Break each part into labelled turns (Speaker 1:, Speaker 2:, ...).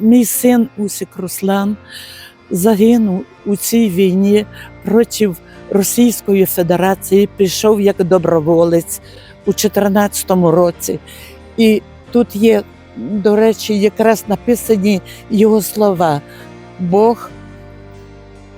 Speaker 1: Мій син Усік Руслан загинув у цій війні проти Російської Федерації, пішов як доброволець у 2014 році. І тут є, до речі, якраз написані його слова: Бог,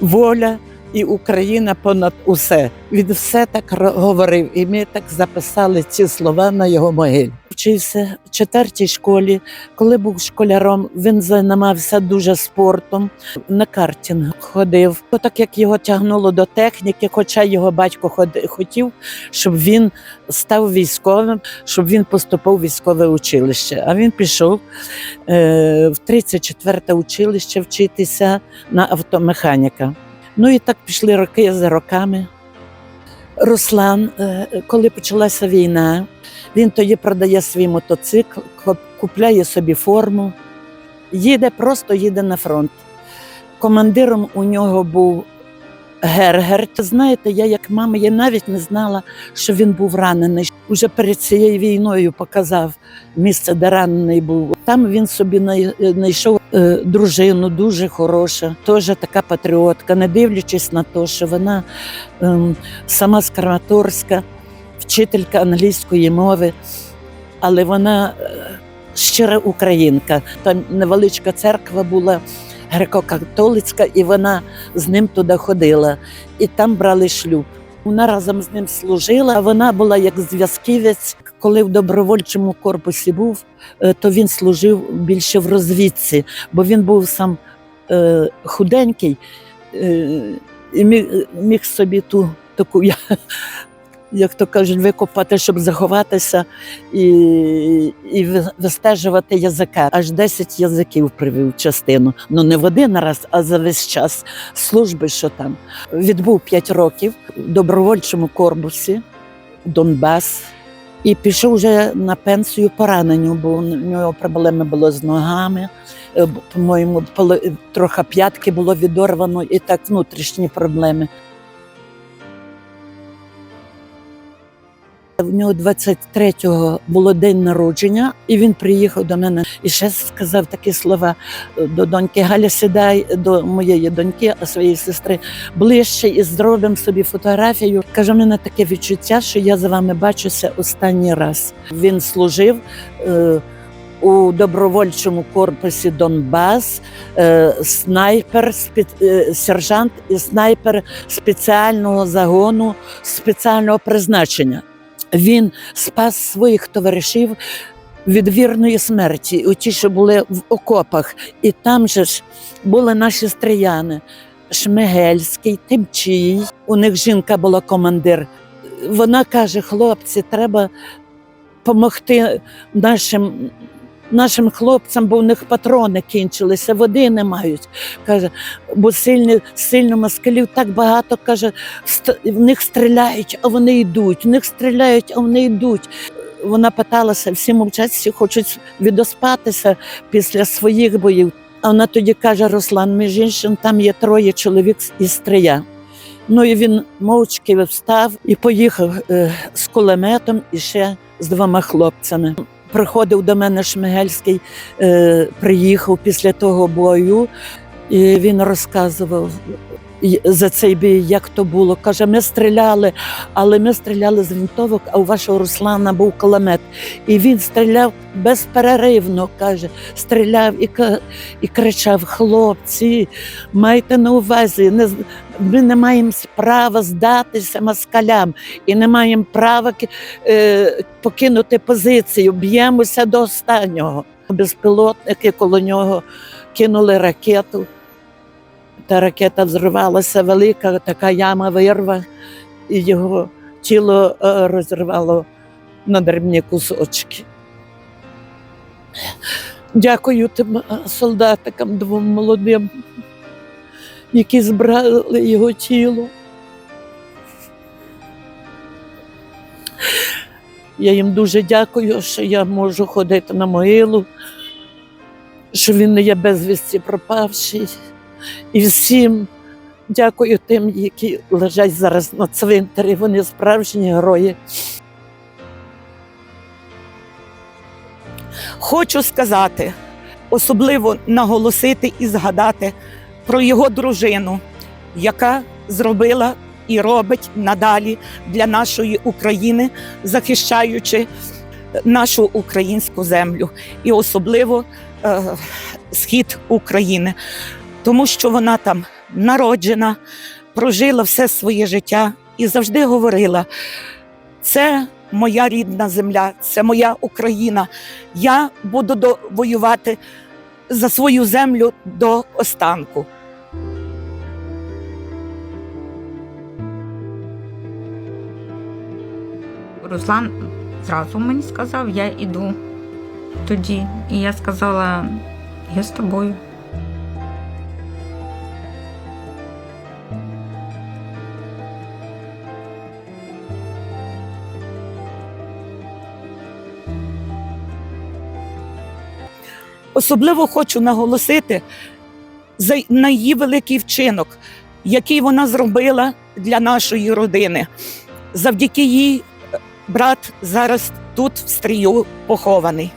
Speaker 1: воля і Україна понад усе. Він все так говорив, і ми так записали ці слова на його могилі. Вчився в четвертій школі. Коли був школяром, він займався дуже спортом. На картинг ходив. То Так як його тягнуло до техніки, хоча його батько ходи- хотів, щоб він став військовим, щоб він поступив в військове училище. А він пішов е, в 34-те училище вчитися на автомеханіка. Ну і так пішли роки за роками. Руслан, е, коли почалася війна, він тоді продає свій мотоцикл, купляє собі форму, їде, просто їде на фронт. Командиром у нього був Гергер. Знаєте, я як мама, я навіть не знала, що він був ранений. Уже перед цією війною показав місце, де ранений був. Там він собі знайшов дружину, дуже хороша, теж така патріотка, не дивлячись на те, що вона ем, сама з Краматорська, вчителька англійської мови, але вона е, щира українка. Там невеличка церква була греко-католицька, і вона з ним туди ходила, і там брали шлюб. Вона разом з ним служила. Вона була як зв'язківець. Коли в добровольчому корпусі був, е, то він служив більше в розвідці, бо він був сам е, худенький е, і міг собі ту таку, я- як то кажуть, викопати, щоб заховатися і, і вистежувати язика. Аж 10 язиків привів частину. Ну не в один раз, а за весь час служби, що там. Відбув 5 років в добровольчому корпусі Донбас. І пішов вже на пенсію пораненню, бо у нього проблеми було з ногами. Е, По-моєму, трохи п'ятки було відорвано і так внутрішні проблеми. В нього 23-го було день народження, і він приїхав до мене і ще сказав такі слова е, до доньки Галя, сідай до моєї доньки, а своєї сестри ближче і зробимо собі фотографію. Каже, в мене таке відчуття, що я з вами бачуся останній раз. Він служив. Е, у добровольчому корпусі Донбас е, снайпер, спе- е, сержант і снайпер спеціального загону спеціального призначення. Він спас своїх товаришів від вірної смерті, у ті, що були в окопах. І там же ж були наші стріяни. Шмигельський, Тимчій. У них жінка була командир. Вона каже: хлопці, треба допомогти нашим, нашим хлопцям, бо в них патрони кінчилися, води не мають. Каже, бо сильні, сильно москалів так багато каже, в них стріляють, а вони йдуть, в них стріляють, а вони йдуть. Вона питалася, всі мовчать, всі хочуть відоспатися після своїх боїв. А вона тоді каже: Руслан, між іншим, там є троє чоловік із стрия. Ну і він мовчки встав і поїхав е, з кулеметом і ще з двома хлопцями. Приходив до мене Шмигельський, е, приїхав після того бою, і він розказував за цей бій, як то було. Каже, ми стріляли, але ми стріляли з винтовок, а у вашого Руслана був кулемет. І він стріляв безперервно, каже, стріляв і, і кричав: хлопці, майте на увазі, не, ми не маємо права здатися москалям і не маємо права е, покинути позицію, б'ємося до останнього. Безпілотники коло нього кинули ракету. Та ракета взривалася велика, така яма вирва, і його тіло е, розірвало на дрібні кусочки. Дякую тим е, солдатикам двом молодим, які збрали його тіло. Я їм дуже дякую, що я можу ходити на могилу, що він не є безвісті пропавший. І всім дякую тим, які лежать зараз на цвинтарі. Вони справжні герої. Хочу сказати,
Speaker 2: особливо наголосити і згадати про його дружину, яка зробила і робить надалі для нашої України, захищаючи нашу українську землю, і особливо е, схід України, тому що вона там народжена, прожила все своє життя і завжди говорила: це моя рідна земля, це моя Україна. Я буду воювати за свою землю до останку.
Speaker 3: Руслан зразу мені сказав, я іду тоді. І я сказала, я з тобою.
Speaker 2: Особливо хочу наголосити на її великий вчинок, який вона зробила для нашої родини. Завдяки їй е, брат зараз тут в стрію похований.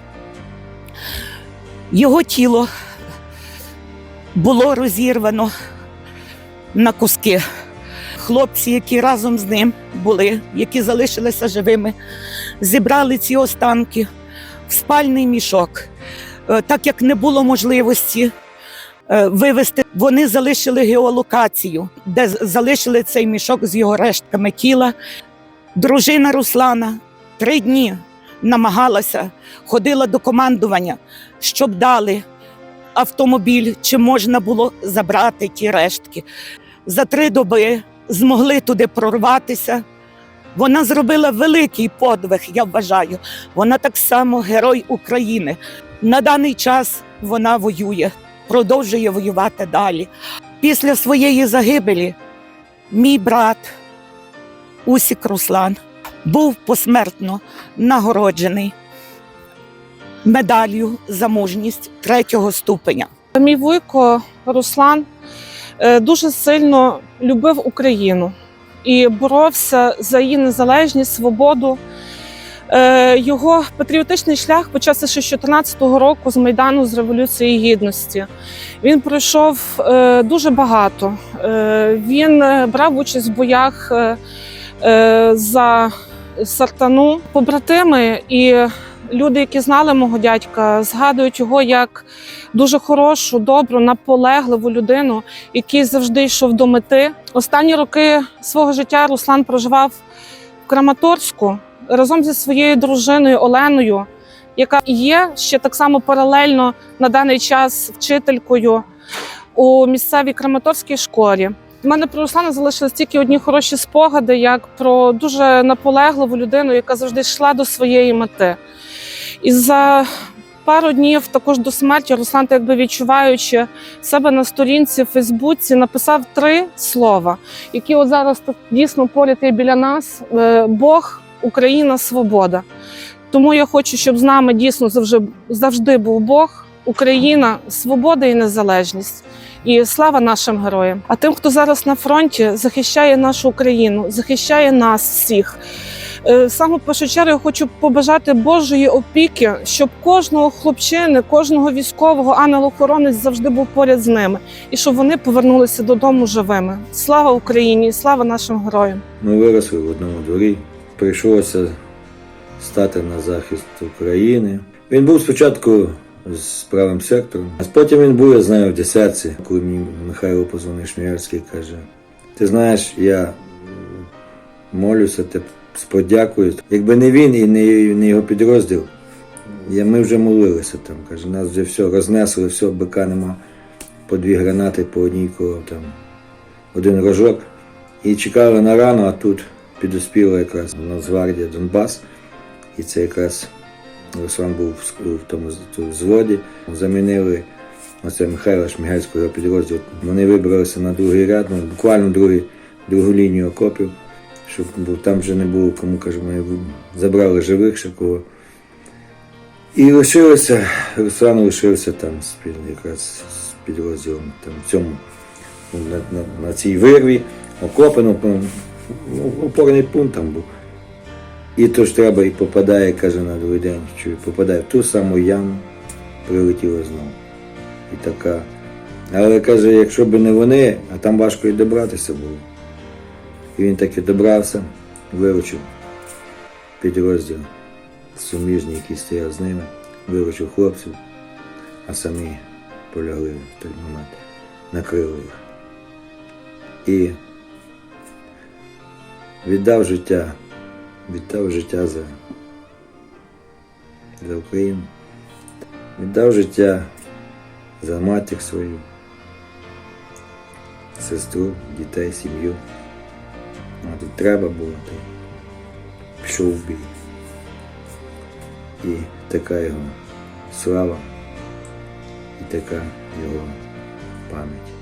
Speaker 2: Його тіло було розірвано на куски. Хлопці, які разом з ним були, які залишилися живими, зібрали ці останки в спальний мішок. Е, так як не було можливості е, вивезти, вони залишили геолокацію, де залишили цей мішок з його рештками тіла. Дружина Руслана три дні намагалася, ходила до командування, щоб дали автомобіль, чи можна було забрати ті рештки. За три доби змогли туди прорватися. Вона зробила великий подвиг, я вважаю. Вона так само герой України. На даний час вона воює, продовжує воювати далі. Після своєї загибелі мій брат Усік Руслан був посмертно нагороджений медаллю за мужність третього ступеня.
Speaker 4: Мій вуйко Руслан е, дуже сильно любив Україну і боровся за її незалежність, свободу. Е, Його патріотичний шлях почався ще з 2014 року з Майдану з Революції Гідності. Він пройшов е, дуже багато. Е, Він брав участь в боях за Сартану. Побратими і люди, які знали мого дядька, згадують його як дуже хорошу, добру, наполегливу людину, який завжди йшов до мети. Останні роки свого життя Руслан проживав в Краматорську разом зі своєю дружиною Оленою, яка є ще так само паралельно на даний час вчителькою у місцевій Краматорській школі. У мене про Руслана залишились тільки одні хороші спогади, як про дуже наполегливу людину, яка завжди йшла до своєї мети. І за пару днів також до смерті Руслан, так якби відчуваючи себе на сторінці в Фейсбуці, написав три слова, які от зараз дійсно поряд біля нас: Е, Бог, Україна, свобода. Тому я хочу, щоб з нами дійсно завжди, завжди був Бог, Україна, свобода і незалежність. І слава нашим героям. А тим, хто зараз на фронті захищає нашу Україну, захищає нас всіх. Е, Саме першу чергу я хочу побажати Божої опіки, щоб кожного хлопчини, кожного військового ангел-охоронець завжди був поряд з ними, і щоб вони повернулися додому живими. Слава Україні! і Слава нашим героям!
Speaker 5: Ми виросли в одному дворі. Прийшлося стати на захист України. Він був спочатку з правим сектором, а потім він був, я знаю, в десятці, коли мені Михайло позвонив Шміярський каже: Ти знаєш, я молюся, ти з подякою. Якби не він і не, його підрозділ, ми вже молилися там. Каже, нас вже все рознесли, все, бика нема. По дві гранати, по одній кого там один рожок. І чекали на рану, а тут підоспіла якраз Нацгвардія Донбас. І це якраз Руслан був в тому з- тут взводі. Замінили оце Михайла Шмігельського його підрозділ. Вони вибралися на другий ряд, ну, буквально другий, другу лінію окопів, щоб там вже не було кому каже, ми в- забрали живих ще. І лишилося, Руслан лишився там з якраз з підрозділом там, цьому на, на, на цій вирві, окопано, опорний пункт там був. І то ж треба і попадає, каже на другий день, що попадає в ту саму яму, прилетіло знову. і така. Але каже, якщо б не вони, а там важко і добратися було. І він таки добрався, виручив підрозділ суміжний, який стояв з ними, виручив хлопців, а самі полягли в той момент, накрили їх. І віддав життя, віддав життя за, за Україну, віддав життя за матір свою, сестру, дітей, сім'ю. А тут треба було, то пішов бій. І така його слава, і така його пам'ять.